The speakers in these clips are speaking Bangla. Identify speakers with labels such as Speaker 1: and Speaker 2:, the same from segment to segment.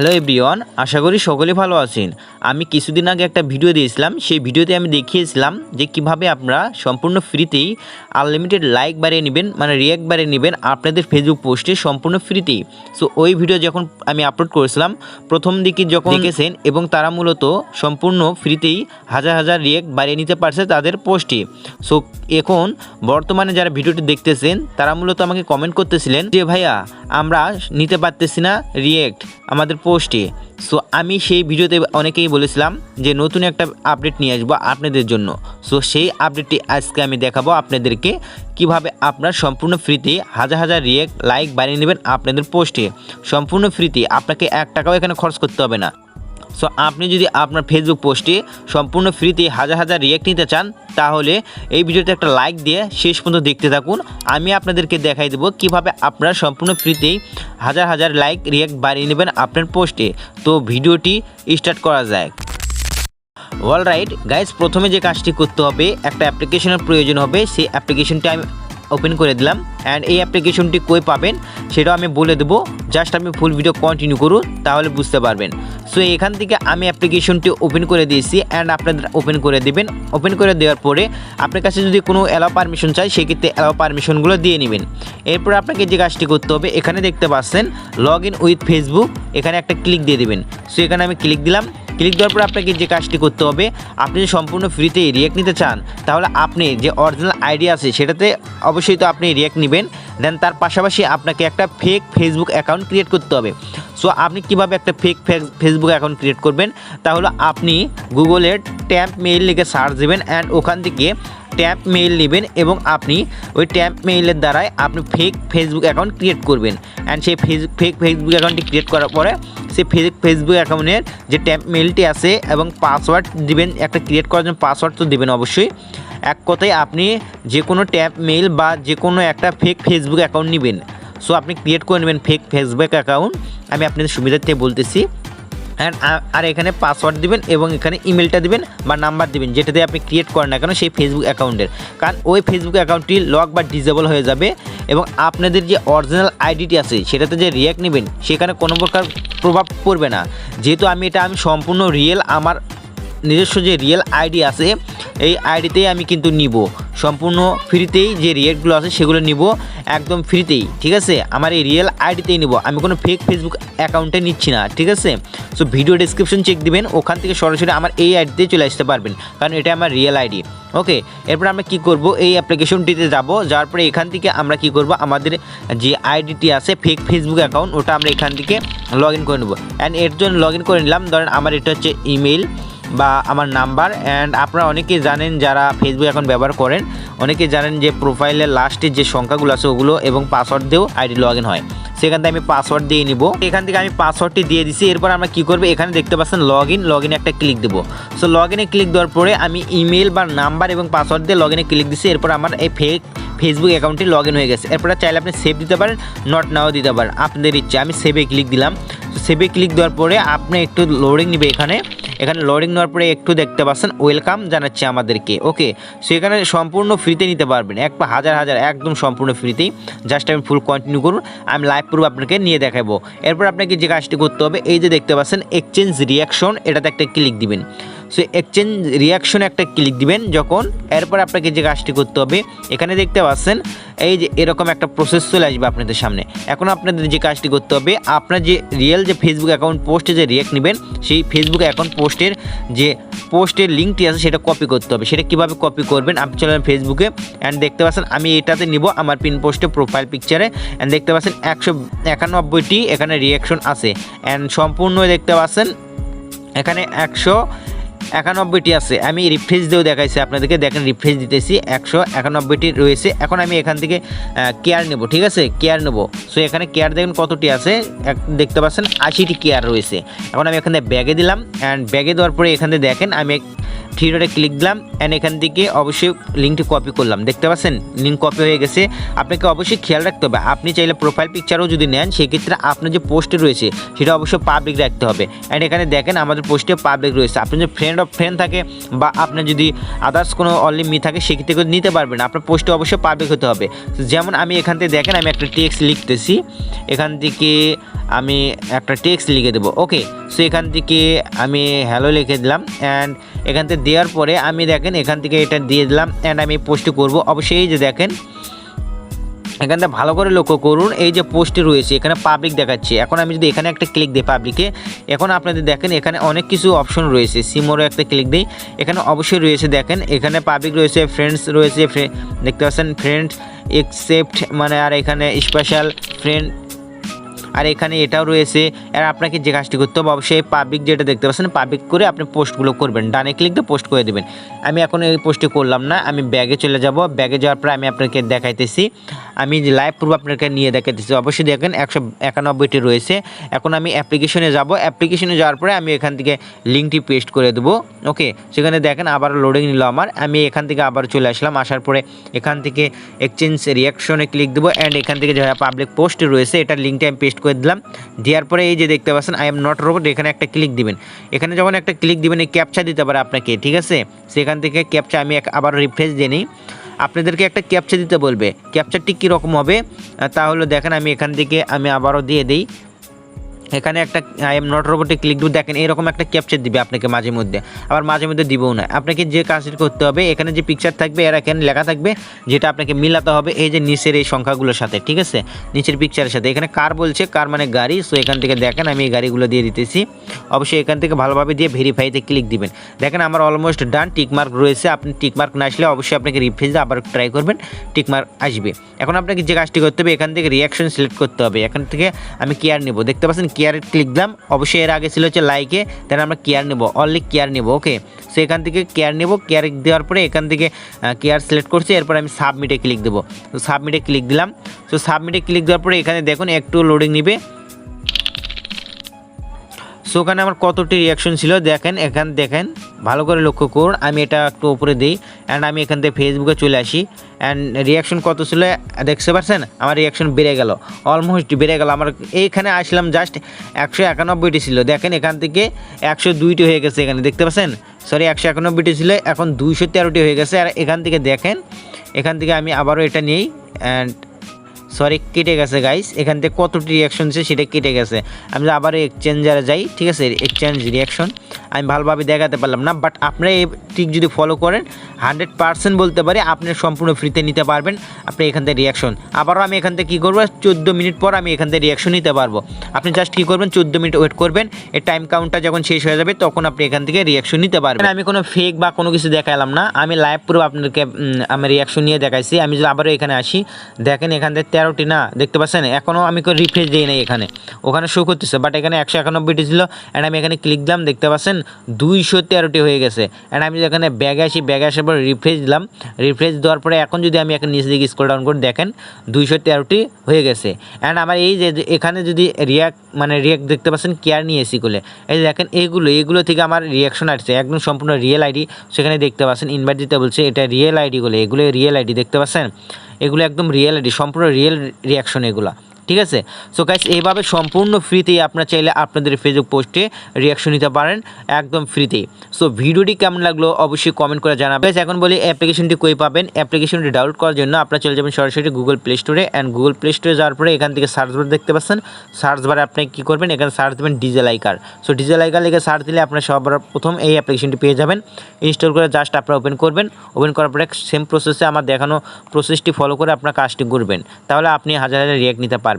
Speaker 1: হ্যালো এভরিওয়ান, আশা করি সকলে ভালো আছেন। আমি কিছুদিন আগে একটা ভিডিও দিয়েছিলাম, সেই ভিডিওতে আমি দেখিয়েছিলাম যে কীভাবে আপনারা সম্পূর্ণ ফ্রিতেই আনলিমিটেড লাইক বাড়িয়ে নেবেন মানে রিয়াক্ট বাড়িয়ে নেবেন আপনাদের ফেসবুক পোস্টে সম্পূর্ণ ফ্রিতেই। সো ওই ভিডিও যখন আমি আপলোড করেছিলাম, প্রথম দিকে যখন দেখেছেন এবং তারা মূলত সম্পূর্ণ ফ্রিতেই হাজার হাজার রিয়াক্ট বাড়িয়ে নিতে পারছে তাদের পোস্টে সো এখন বর্তমানে যারা ভিডিওটি দেখতেছেন, তারা মূলত আমাকে কমেন্ট করতেছিলেন যে, ভাইয়া, আমরা নিতে পারতেছি না রিয়েক্ট আমাদের পোস্টে। সো আমি সেই ভিডিওতে অনেকেই বলেছিলাম যে নতুন একটা আপডেট নিয়ে আসব আপনাদের জন্য। সো সেই আপডেটটি আজকে আমি দেখাবো আপনাদেরকে কীভাবে আপনার সম্পূর্ণ ফ্রিতে হাজার হাজার রিয়েক্ট লাইক বানিয়ে নেবেন আপনাদের পোস্টে সম্পূর্ণ ফ্রিতে আপনাকে এক টাকাও এখানে খরচ করতে হবে না। সো আপনি যদি আপনার ফেসবুক পোস্টে সম্পূর্ণ ফ্রিতে হাজার হাজার রিয়েক্ট নিতে চান, তাহলে এই ভিডিওতে একটা লাইক দিয়ে শেষ পর্যন্ত দেখতে থাকুন। আমি আপনাদেরকে দেখাই দেবো কীভাবে আপনারা সম্পূর্ণ ফ্রিতেই হাজার হাজার লাইক রিয়েক্ট বাড়িয়ে নেবেন আপনার পোস্টে তো ভিডিওটি স্টার্ট করা যায় অল রাইট গাইজ প্রথমে যে কাজটি করতে হবে, একটা অ্যাপ্লিকেশনের প্রয়োজন হবে। সেই অ্যাপ্লিকেশনটি আমি ওপেন করে দিলাম। অ্যান্ড এই অ্যাপ্লিকেশনটি কই পাবেন, সেটাও আমি বলে দেবো। জাস্ট আপনি ফুল ভিডিও কন্টিনিউ করুন, তাহলে বুঝতে পারবেন। সো এখান থেকে আমি অ্যাপ্লিকেশনটি ওপেন করে দিয়েছি অ্যান্ড আপনাদের ওপেন করে দেবেন। ওপেন করে দেওয়ার পরে আপনার কাছে যদি কোনো অ্যালাও পারমিশন চাই, সেক্ষেত্রে অ্যালাও পারমিশনগুলো দিয়ে নেবেন। এরপর আপনাকে যে কাজটি করতে হবে, এখানে দেখতে পাচ্ছেন লগ ইন উইথ ফেসবুক এখানে একটা ক্লিক দিয়ে দেবেন। সো এখানে আমি ক্লিক দিলাম। ক্লিক দেওয়ার পর আপনাকে যে কাজটি করতে হবে, আপনি যদি সম্পূর্ণ ফ্রিতে রিয়াক্ট নিতে চান, তাহলে আপনি যে অরিজিনাল আইডি আছে সেটাতে অবশ্যই তো আপনি রিয়াক্ট নেবেন দেন তার পাশাপাশি আপনাকে একটা ফেক ফেসবুক অ্যাকাউন্ট ক্রিয়েট করতে হবে। সো আপনি কীভাবে একটা ফেক ফেসবুক অ্যাকাউন্ট ক্রিয়েট করবেন? তাহলে আপনি গুগলের ট্যাম্প মেইল লিখে সার্চ দেবেন অ্যান্ড ওখান থেকে ট্যাপ মেইল নেবেন এবং আপনি ওই ট্যাপ মেইলের দ্বারাই আপনি ফেক ফেসবুক অ্যাকাউন্ট ক্রিয়েট করবেন। অ্যান্ড সেই ফেক ফেসবুক অ্যাকাউন্টটি ক্রিয়েট করার পরে ফেক ফেসবুক অ্যাকাউন্টের যে ট্যাপ মেলটি আছে এবং পাসওয়ার্ড দিবেন, একটা ক্রিয়েট করার জন্য পাসওয়ার্ড তো দেবেন অবশ্যই। এক কথায় আপনি যে কোনো ট্যাপ মেল বা যে কোনো একটা ফেক ফেসবুক অ্যাকাউন্ট নেবেন। সো আপনি ক্রিয়েট করে নেবেন ফেক ফেসবুক অ্যাকাউন্ট আমি আপনাদের সুবিধার্থে বলতেছি। অ্যান্ড আর এখানে পাসওয়ার্ড দিবেন এবং এখানে ইমেলটা দিবেন বা নাম্বার দিবেন, যেটা দিয়ে আপনি ক্রিয়েট করেন না কেন সেই ফেসবুক অ্যাকাউন্টের কারণ ওই ফেসবুক অ্যাকাউন্টটি লক বা ডিজেবল হয়ে যাবে এবং আপনাদের যে অরিজিনাল আইডিটি আছে, সেটাতে যে রিয়াক্ট নেবেন, সেখানে কোনো প্রকার প্রভাব পড়বে না। যেহেতু আমি এটা, আমি সম্পূর্ণ রিয়েল আমার নিজস্ব যে রিয়েল আইডি আছে, এই আইডিতেই আমি কিন্তু নিব। সম্পূর্ণ ফ্রিতেই যে রিয়েক্টগুলো আছে সেগুলো নিব একদম ফ্রিতেই, ঠিক আছে? আমার এই রিয়েল আইডিতেই নিব। আমি কোনো ফেক ফেসবুক অ্যাকাউন্টে নিচ্ছি না, ঠিক আছে? সো ভিডিও ডিসক্রিপশন চেক দিবেন, ওখান থেকে সরাসরি আমার এই আইডিতে চলে আসতে পারবেন, কারণ এটা আমার রিয়েল আইডি। ওকে? এরপর আমরা কি করব? এই অ্যাপ্লিকেশনটিতে যাব, যাওয়ার পরে এখান থেকে আমরা কি করব? আমাদের যে আইডিটি আছে ফেক ফেসবুক অ্যাকাউন্ট ওটা আমরা এখান থেকে লগ ইন করে নেব। অ্যান্ড এর জন্য লগ ইন করে নিলাম। ধরেন আমার এটা হচ্ছে ইমেল বা আমার নাম্বার অ্যান্ড আপনারা অনেকেই জানেন যারা ফেসবুক এখন ব্যবহার করেন অনেকে জানেন যে প্রোফাইলের লাস্টের যে সংখ্যাগুলো আছে ওগুলো এবং পাসওয়ার্ড দিয়েও আইডি লগ হয়। সেখান থেকে আমি পাসওয়ার্ড দিয়ে নিব। এখান থেকে আমি পাসওয়ার্ডটি দিয়ে দিছি। এরপর আমরা কি করব? এখানে দেখতে পাচ্ছেন লগ ইন লগ একটা ক্লিক দেবো। সো লগ ইনে ক্লিক দেওয়ার পরে আমি ইমেল বা নাম্বার এবং পাসওয়ার্ড দিয়ে লগ ইনে ক্লিক দিচ্ছি এরপর আমার এই ফেক ফেসবুক অ্যাকাউন্টটি লগ ইন হয়ে গেছে। এরপরে চাইলে আপনি সেভ দিতে পারেন নট নাও দিতে পারেন। আপনাদের ইচ্ছে। আমি সেভে ক্লিক দিলাম। সেভে ক্লিক দেওয়ার পরে আপনি একটু লোডিং নেবে এখানে। এখানে লোডিং নেওয়ার পরে একটু দেখতে পাচ্ছেন ওয়েলকাম জানাচ্ছে আমাদেরকে ওকে সো এখানে সম্পূর্ণ ফ্রিতে নিতে পারবেন, এক হাজার হাজার, একদম সম্পূর্ণ ফ্রিতেই জাস্ট আমি ফুল কন্টিনিউ করুন, আমি লাইভ প্রুফ আপনাকে নিয়ে দেখাবো। এরপর আপনাকে যে কাজটি করতে হবে, এই যে দেখতে পাচ্ছেন এক্সচেঞ্জ রিয়াকশন এটাতে একটা ক্লিক দিবেন। সো এক্সচেঞ্জ রিয়াকশনে একটা ক্লিক দিবেন যখন, এরপর আপনাকে যে কাজটি করতে হবে, এখানে দেখতে পাচ্ছেন, এই যে এরকম একটা প্রসেস চলে আসবে আপনাদের সামনে। এখন আপনাদের যে কাজটি করতে হবে, আপনার যে রিয়েল যে ফেসবুক অ্যাকাউন্ট পোস্টে যে রিয়াক্ট নেবেন, সেই ফেসবুক অ্যাকাউন্ট পোস্টের যে পোস্টের লিঙ্কটি আছে, সেটা কপি করতে হবে। সেটা কীভাবে কপি করবেন? আপনি চলেন ফেসবুকে অ্যান্ড দেখতে পাচ্ছেন, আমি এটাতে নিব আমার পিন পোস্টে প্রোফাইল পিকচারে অ্যান্ড দেখতে পাচ্ছেন একশো একানব্বইটি এখানে রিয়াকশন আছে। অ্যান্ড সম্পূর্ণ দেখতে পাচ্ছেন, এখানে একশো একানব্বইটি আছে। আমি রিফ্রেশ দিয়েও দেখাইছি আপনাদেরকে। দেখেন রিফ্রেশ দিতেছি একশো একানব্বইটি রয়েছে। এখন আমি এখান থেকে কেয়ার নেব, ঠিক আছে? কেয়ার নেব। সো এখানে কেয়ার দেখেন কতটি আছে? দেখতে পাচ্ছেন আশিটি কেয়ার রয়েছে। এখন আমি এখানে ব্যাগে দিলাম। অ্যান্ড ব্যাগে দেওয়ার পরে এখানে দেখেন, আমি থ্রি ডটে ক্লিক দিলাম অ্যান্ড এখান থেকে অবশ্যই লিঙ্কটি কপি করলাম। দেখতে পাচ্ছেন? লিঙ্ক কপি হয়ে গেছে। আপনাকে অবশ্যই খেয়াল রাখতে হবে। আপনি চাইলে প্রোফাইল পিকচারও যদি নেন, সেক্ষেত্রে আপনার যে পোস্টে রয়েছে, সেটা অবশ্যই পাবলিক রাখতে হবে। অ্যান্ড এখানে দেখেন, আমাদের পোস্টে পাবলিক রয়েছে। আপনার যদি ফ্রেন্ড অফ ফ্রেন্ড থাকে, বা আপনার যদি আদার্স কোনো অনলি মি থাকে, সেক্ষেত্রে নিতে পারবেন। আপনার পোস্টে অবশ্যই পাবলিক হতে হবে। যেমন আমি এখান থেকে দেখেন, আমি একটা টেক্সট লিখতেছি। এখান থেকে আমি একটা টেক্সট লিখে দেবো। ওকে সো এখান থেকে আমি হ্যালো লিখে দিলাম অ্যান্ড এখান থেকে দেওয়ার পরে আমি দেখেন এখান থেকে এটা দিয়ে দিলাম অ্যান্ড আমি পোস্ট করব। অবশ্যই যে দেখেন, এখানটা ভালো করে লক্ষ্য করুন, এই যে পোস্টে রয়েছে, এখানে পাবলিক দেখাচ্ছে। এখন আমি যদি এখানে একটা ক্লিক দিই পাবলিকে এখন আপনাদের দেখেন এখানে অনেক কিছু অপশন রয়েছে। সিমোরও একটা ক্লিক দিই, এখানে অবশ্যই রয়েছে দেখেন, এখানে পাবলিক রয়েছে ফ্রেন্ডস রয়েছে দেখতে পাচ্ছেন ফ্রেন্ডস একসেপ্ট মানে আর এখানে স্পেশাল ফ্রেন্ড আর এখানে এটাও রয়েছে। আর আপনাকে যে কাজটি করতে হবে, অবশ্যই পাবলিক যেটা দেখতে পাচ্ছেন পাবলিক করে আপনি পোস্টগুলো করবেন। ডানে ক্লিক দিয়ে পোস্ট করে দেবেন। আমি এখন এই পোস্টটি করলাম না, আমি ব্যাগে চলে যাব। ব্যাগে যাওয়ার পর আমি আপনাকে দেখাইতেছি। আমি লাইভ প্রুফ আপনাকে নিয়ে দেখাইতেছি, অবশ্যই দেখেন একশো একানব্বইটি রয়েছে। এখন আমি অ্যাপ্লিকেশনে যাব। অ্যাপ্লিকেশনে যাওয়ার পরে আমি এখান থেকে লিঙ্কটি পেস্ট করে দেবো। ওকে সেখানে দেখেন আবার লোডিং নিল আমার। আমি এখান থেকে আবার চলে আসলাম। আসার পরে এখান থেকে এক্সচেঞ্জ রিয়াকশনে ক্লিক দেবো। অ্যান্ড এখান থেকে যারা পাবলিক পোস্ট রয়েছে এটার লিঙ্কটা আমি পেস্ট করে দিলাম। দেওয়ার পরে এই যে দেখতে পাচ্ছেন আই এম নট রোবট এখানে একটা ক্লিক দিবেন। এখানে যখন একটা ক্লিক দিবেন, এই ক্যাপচা দিতে পারে আপনাকে, ঠিক আছে? সেখান থেকে ক্যাপচা আমি আবার রিফ্রেশ দিয়ে নিই। আপনাদেরকে একটা ক্যাপচা দিতে বলবে। ক্যাপচারটি কীরকম হবে? তাহলে দেখেন, আমি এখান থেকে আমি আবারও দিয়ে দিই। এখানে একটা, আই এম নট রোবটে ক্লিক দিব দেখেন, এরকম একটা ক্যাপচার দিবে আপনাকে মাঝে মধ্যে। আবার মাঝে মধ্যে দিবও না। আপনাকে যে কাজটি করতে হবে, এখানে যে পিকচার থাকবে, এর এখানে লেখা থাকবে, যেটা আপনাকে মিলাতে হবে এই যে নিচের এই সংখ্যাগুলোর সাথে, ঠিক আছে? নিচের পিকচারের সাথে। এখানে কার বলছে কার মানে গাড়ি সো এখান থেকে দেখেন আমি এই গাড়িগুলো দিয়ে দিতেছি। অবশ্যই এখান থেকে ভালোভাবে দিয়ে ভেরিফাইতে ক্লিক দিবেন। দেখেন আমার অলমোস্ট ডান টিকমার্ক রয়েছে। আপনি টিকমার্ক না আসলে অবশ্যই আপনাকে রিফ্রেশ দিয়ে আবার ট্রাই করবেন টিকমার্ক আসবে। এখন আপনাকে যে কাজটি করতে হবে, এখান থেকে রিয়াকশন সিলেক্ট করতে হবে। এখান থেকে আমি কেয়ার নেব। দেখতে পাচ্ছেন কেয়ারে ক্লিক দিলাম। অবশ্যই এর আগে ছিল হচ্ছে লাইকে দেন আমরা কেয়ার নেব অনলি কেয়ার নেব ওকে সো এখান থেকে কেয়ার নেব কেয়ার দেওয়ার পরে এখান থেকে কেয়ার সিলেক্ট করছি, এরপর আমি সাবমিটে ক্লিক দেবো। তো সাবমিটে ক্লিক দিলাম। তো সাবমিটে ক্লিক দেওয়ার পরে এখানে দেখুন একটু লোডিং নিবে। সো ওখানে আমার কতটি রিয়াকশন ছিল, দেখেন, এখান দেখেন। ভালো করে লক্ষ্য করুন, আমি এটা একটু উপরে দিই অ্যান্ড আমি এখান থেকে ফেসবুকে চলে আসি অ্যান্ড রিয়াকশন কত ছিল, দেখতে পাচ্ছেন? আমার রিয়াকশন বেড়ে গেল অলমোস্ট বেড়ে গেল। আমার এইখানে আসলাম জাস্ট একশো একানব্বইটি ছিল, দেখেন এখান থেকে একশো দুইটি হয়ে গেছে এখানে, দেখতে পাচ্ছেন? সরি একশো একানব্বইটি ছিল, এখন দুইশো তেরোটি হয়ে গেছে, আর এখান থেকে দেখেন, এখান থেকে আমি আবারও এটা নিই অ্যান্ড সরি কেটে গেছে গাইস এখান থেকে কতটি রিয়াকশন ছিল সেটা কেটে গেছে। আমি আবার এক্সচেঞ্জারে যাই, ঠিক আছে? এক্সচেঞ্জ রিয়াকশন আমি ভালোভাবে দেখাতে পারলাম না বাট আপনারা এই ট্রিক যদি ফলো করেন হান্ড্রেড পার্সেন্ট বলতে পারি আপনি সম্পূর্ণ ফ্রিতে নিতে পারবেন। আপনি এখান থেকে রিয়াকশন আবারও আমি এখান থেকে কী করব? চোদ্দ মিনিট পর আমি এখান থেকে রিয়াকশন নিতে পারব। আপনি জাস্ট কী করবেন? চোদ্দ মিনিট ওয়েট করবেন। এর টাইম কাউন্টটা যখন শেষ হয়ে যাবে তখন আপনি এখান থেকে রিয়াকশন নিতে পারবেন। আমি কোনো ফেক বা কোনো কিছু দেখালাম না। আমি লাইভ পুরো আপনাদেরকে উম, আমি রিয়াকশন নিয়ে দেখাইছি। আমি যদি আবারও এখানে আসি দেখেন এখান থেকে তেরোটি না দেখতে পাচ্ছেন? এখনও আমি কোনো রিফ্রেশ দিই নাই এখানে। ওখানে শো করতেছে বাট এখানে একশো একানব্বইটি ছিল। অ্যান্ড আমি এখানে ক্লিক দিলাম দেখতে পাচ্ছেন? দুইশো তেরোটি হয়ে গেছে। অ্যান্ড আমি যদি এখানে ব্যাগে আসি ব্যাগে আসার পর রিফ্রেশ দিলাম। রিফ্রেশ দেওয়ার পরে এখন যদি আমি এখন নিচে দিকে স্ক্রল ডাউন করে দেখেন, দুইশো তেরোটি হয়ে গেছে। অ্যান্ড আমার এই যে এখানে যদি রিয়াক্ট মানে রিয়াক্ট দেখতে পাচ্ছেন কেয়ার নিয়ে এসি করলে এই দেখেন এইগুলো এইগুলো থেকে আমার রিয়াকশন আসছে। একদম সম্পূর্ণ রিয়েল আইডি সেখানে দেখতে পাচ্ছেন ইনভাইট দিতে বলছে, এটা রিয়েল আইডিগুলো এগুলো রিয়েল আইডি দেখতে পাচ্ছেন? এগুলো একদম রিয়েল আইডি সম্পূর্ণ রিয়েল রিয়াকশন এগুলো। ঠিক আছে? সো গাইস এইভাবে সম্পূর্ণ ফ্রিতেই আপনারা চাইলে আপনাদের ফেসবুক পোস্টে রিয়াকশন নিতে পারেন, একদম ফ্রিতেই সো ভিডিওটি কেমন লাগল অবশ্যই কমেন্ট করে জানাবেন। এখন বলি অ্যাপ্লিকেশনটি কই পাবেন? অ্যাপ্লিকেশনটি ডাউনলোড করার জন্য আপনারা চলে যাবেন সরাসরি গুগল প্লে স্টোরে অ্যান্ড গুগল প্লে স্টোরে যাওয়ার পরে এখান থেকে সার্চ বার দেখতে পাচ্ছেন। সার্চ বারে আপনি কী করবেন? এখানে সার্চ দেবেন DJ liker so DJ liker লিখে সার্চ দিলে আপনার সবার প্রথম এই অ্যাপ্লিকেশনটি পেয়ে যাবেন। ইনস্টল করে জাস্ট আপনারা ওপেন করবেন। ওপেন করার পরে সেম প্রসেসে আমার দেখানো প্রসেসটি ফলো করে আপনার কাজটি করবেন। তাহলে আপনি হাজার হাজার রিয়াক্ট নিতে পারবেন।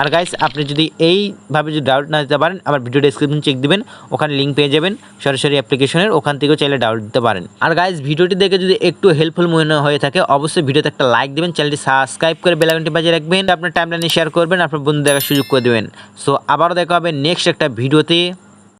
Speaker 1: আর গাইস আপনি যদি এইভাবে যদি ডাউট না দিতে পারেন আমার ভিডিও ডেসক্রিপশন চেক দিবেন, ওখানে লিঙ্ক পেয়ে যাবেন, সরাসরি অ্যাপ্লিকেশনের ওখান থেকেও চাইলে ডাউট দিতে পারেন। আর গাইস ভিডিওটি দেখে যদি একটু হেল্পফুল মনে হয়ে থাকে, অবশ্যই ভিডিওতে একটা লাইক দেবেন চ্যানেলটি সাবস্ক্রাইব করে বেলাগনটি বাজিয়ে রাখবেন, আপনার টাইমলাইনে শেয়ার করবেন, আপনার বন্ধু দেখার সুযোগ করে দেবেন। সো আবারও দেখা হবে নেক্সট একটা ভিডিওতে